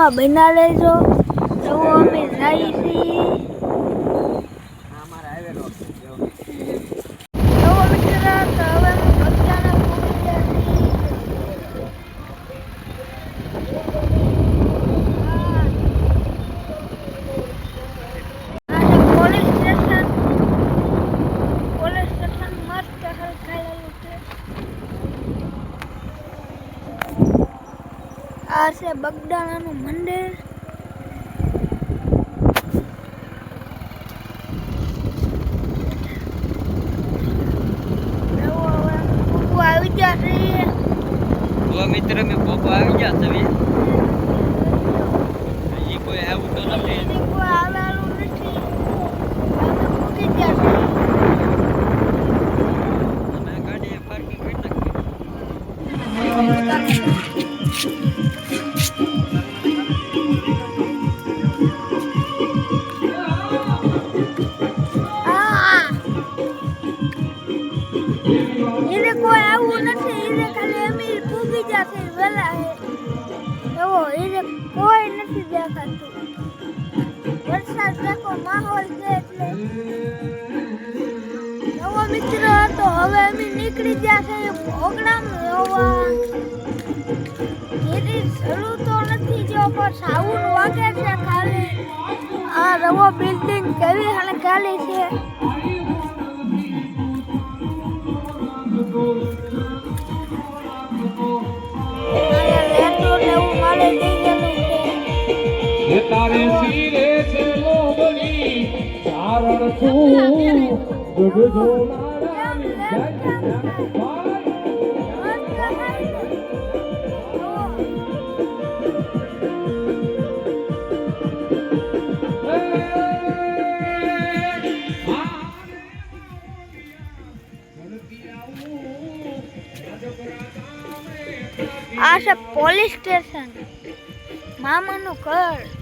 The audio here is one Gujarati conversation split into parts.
લોગમાં બના લેજો તો અમે જાય છીએ રવો મિત્ર તો હવે અમે બગદાણા પહોંચી ગયા છીએ. આ છે પોલીસ સ્ટેશન પોલીસ સ્ટેશન મસ્ત હલકાયેલું છે આ છે બગદાણાનું મંદિર આવી ગયા મિત્ર મેં પોપો આવી ગયા છે નીકળી ગયા છે. પ્રોગ્રામ જોવા એની શરૂ તો નથી જો પણ સાઉન્ડ વાગે છે ખાલી. આ રવો બિલ્ડિંગ કેવી દઈ ગયેલું છે તારે શિરે છે લોબની ચારણ તું જગજો આ છે પોલીસ સ્ટેશન. મામાનું ઘર.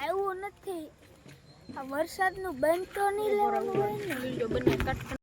આવ્યું નથી. આ વરસાદનું બંધ તો નહીં લેવાનું હોય ને.